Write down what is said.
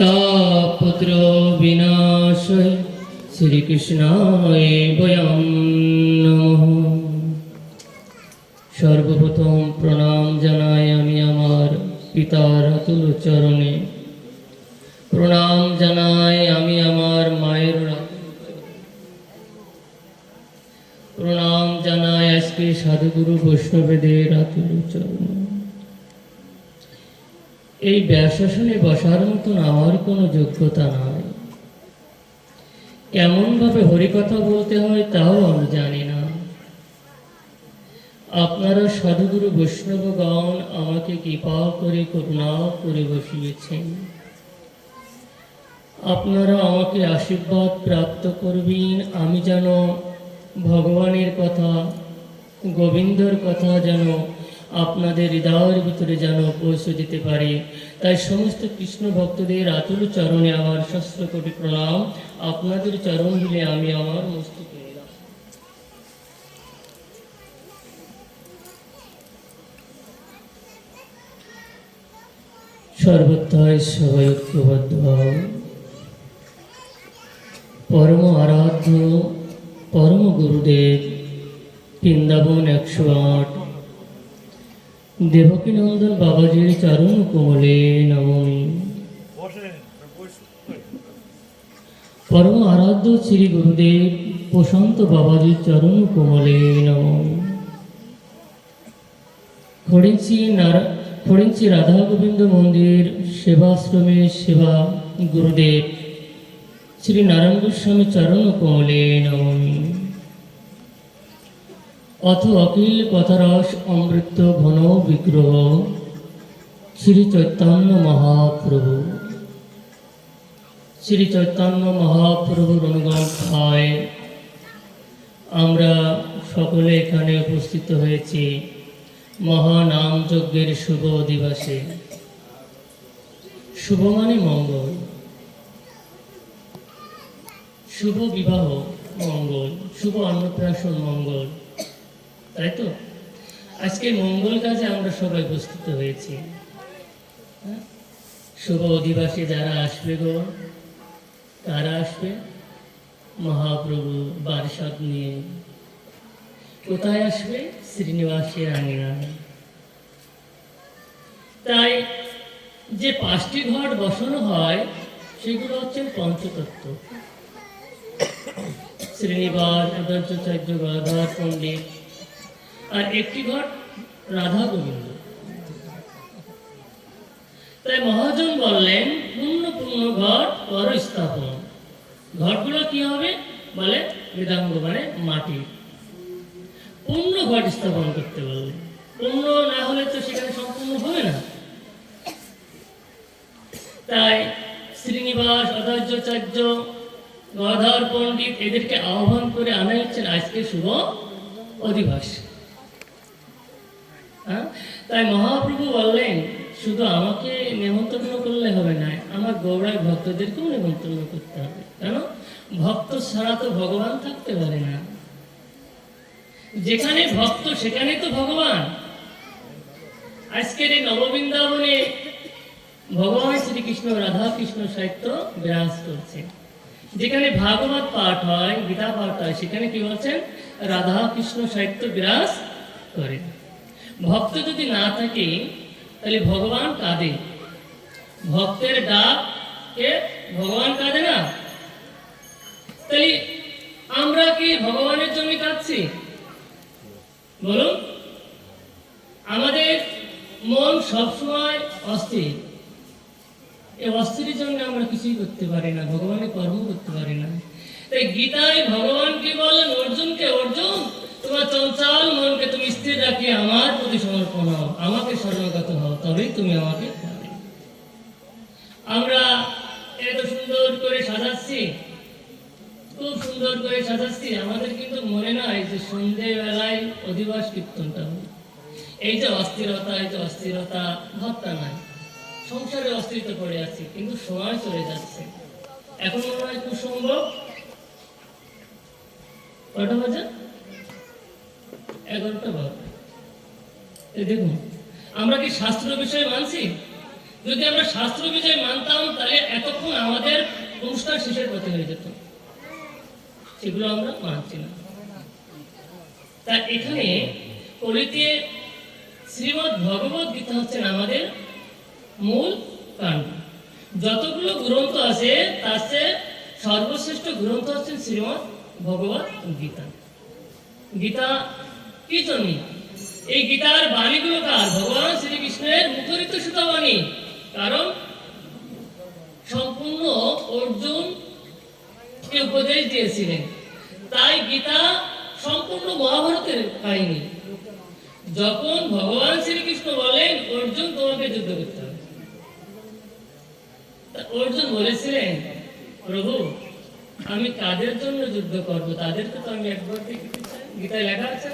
তাপত্র বিনাশয় শ্রীকৃষ্ণায় বয়ম সর্বপ্রথম প্রণাম জানাই আমি আমার পিতার অতুল চরণে। প্রণাম জানাই আমি আমার মায়ের প্রণাম জানাই আজকে সাধুগুরু বৈষ্ণবেদের আতুল চরণে। এই ব্যাসাসনে বসার মতন আমার কোনো যোগ্যতা নাই। কেমনভাবে হরিকথা বলতে হয় তাও আমি জানি না। আপনারা সাধুগুরু বৈষ্ণবগণ আমাকে কৃপা করে করুণা করে বসিয়েছেন। আপনারা আমাকে আশীর্বাদ প্রাপ্ত করবেন। আমি যেন ভগবানের কথা, গোবিন্দর কথা যেন আপনাদের হৃদয়ের ভিতরে যেন পৌঁছে দিতে পারে। তাই সমস্ত কৃষ্ণ ভক্তদের আতুল চরণে আমার শস্ত্র কোটি প্রণাম। আপনাদের চরণ দিলে আমি আমার নিলাম সর্বত্রায় সবাই ঐক্যবদ্ধ। পরম আরাধ্য, পরম গুরুদেব, বৃন্দাবন একশো আট দেবকীনন্দন বাবাজির চরণ কোমলে নমমি। পরম আরাধ্য শ্রী গুরুদেব প্রশান্ত বাবাজির চরণ কোমলে নমমি। খড়িঞ্চি নারা খড়িঞ্চি রাধা গোবিন্দ মন্দির সেবাশ্রমে সেবা গুরুদেব। শ্রী নারায়ণ গোস্বামী চরণ কমলে নমমি। অথ অখিল কথারস অমৃত ঘন বিগ্রহ শ্রী চৈতন্য মহাপ্রভু। শ্রী চৈতন্য মহাপ্রভুর অনুগম খায় আমরা সকলে এখানে উপস্থিত হয়েছি মহানাম যজ্ঞের শুভ দিবসে শুভ মানে মঙ্গল। শুভ বিবাহ মঙ্গল। শুভ অন্নপ্রাশন মঙ্গল। তাই তো? আজকে মঙ্গল কাজে আমরা সবাই উপস্থিত হয়েছি। হ্যাঁ? শুভ অধিবাসী যারা আসবে গো তারা আসবে? মহাপ্রভু বারসাদ নিয়ে। কোথায় আসবে? শ্রীনিবাসের আঙিনায় তাই যে পাঁচটি ঘট বসানো হয়, সেগুলো হচ্ছে পঞ্চতত্ত্ব। শ্রীনিবাস আদর্শাচার্য গদাধর, পণ্ডিত আর একটি ঘট রাধা গোবিন্দ। তাই মহাজন বললেন পূর্ণ পূর্ণ ঘট পর স্থাপন ঘটগুলো কি হবে? বলে মৃদাঙ্গ মানে মাটি। পূর্ণ ঘট স্থাপন করতে বললেন। পূর্ণ না হলে তো সেখানে সম্পূর্ণ হবে না। তাই শ্রীনিবাস অধৈর্যাচার্য গদাধর পণ্ডিত এদেরকে আহ্বান করে আনা হচ্ছেন আজকে শুভ অধিবাস। হ্যাঁ? তাই মহাপ্রভু বললেন, শুধু আমাকে নেমন্তন্ন করলে হবে না, আমার গৌড়ায় ভক্তদেরকেও নেমন্তন্ন করতে হবে। কেন? ভক্ত ছাড়া তো ভগবান থাকতে পারে না। যেখানে ভক্ত, সেখানে তো ভগবান। আজকের এই নববৃন্দাবনে ভগবান শ্রীকৃষ্ণ রাধা কৃষ্ণ সাহিত্য বিরাজ করছে। যেখানে ভাগবত পাঠ হয়, গীতা পাঠ হয়, সেখানে কি বলছেন? রাধা কৃষ্ণ সাহিত্য বিরাজ করে। ভক্ত যদি না থাকে, তাহলে ভগবান কাঁদে। ভক্তের ডাক ভগবান কাঁদে না? তাহলে আমরা কি ভগবানের জন্য কাঁদছি? বলুন। আমাদের মন সবসময় অস্থির। এই অস্থিরের জন্য আমরা কিছুই করতে পারি না, ভগবানের কর্ম করতে পারি না। তাই গীতায় ভগবান কি বলেন, অর্জুনকে, অর্জুন! তোমার চঞ্চল মনকে তুমি স্থির আমার প্রতি সমর্পণ হও, আমাকে শরণাগত হও, তবেই তুমি আমাকে আমরা এত সুন্দর করে সাজাচ্ছি, খুব সুন্দর করে সাজাচ্ছি, আমাদের কিন্তু মনে নয় যে অধিবাস কীর্তনটা হবে। এই যে অস্থিরতা, এই যে অস্থিরতা নাই। সংসারে অস্থিরতা পড়ে আছি, কিন্তু সময় চলে যাচ্ছে। এখন মনে হয় খুব সম্ভব। কটা বাজে? এগারোটা দেখুন, আমরা কি শাস্ত্র বিষয় মানছি? যদি আমরা শাস্ত্র বিজয় মানতাম, তাহলে এতক্ষণ আমাদের অনুষ্ঠান শেষের পথে হয়ে যেত। সেগুলো আমরা মানছি না তা এখানে কলিতে শ্রীমৎ ভগবত গীতা হচ্ছেন আমাদের মূল কাণ্ড যতগুলো গ্রন্থ আছে, তার চেয়ে সর্বশ্রেষ্ঠ গ্রন্থ হচ্ছেন শ্রীমৎ ভগবত গীতা। গীতা কি জন্য? এই গীতার বাণীগুলো কার? ভগবান শ্রীকৃষ্ণের মুখরিত সুতাবাণী। কারণ সম্পূর্ণ অর্জুন উপদেশ দিয়েছিলেন। তাই গীতা সম্পূর্ণ মহাভারতের কাহিনী। যখন ভগবান শ্রীকৃষ্ণ বলেন, অর্জুন, তোমাকে যুদ্ধ করতে হবে। অর্জুন বলেছিলেন, প্রভু, আমি কাদের জন্য যুদ্ধ করব? তাদেরকে তো আমি একবার গীতায় লেখা আছে?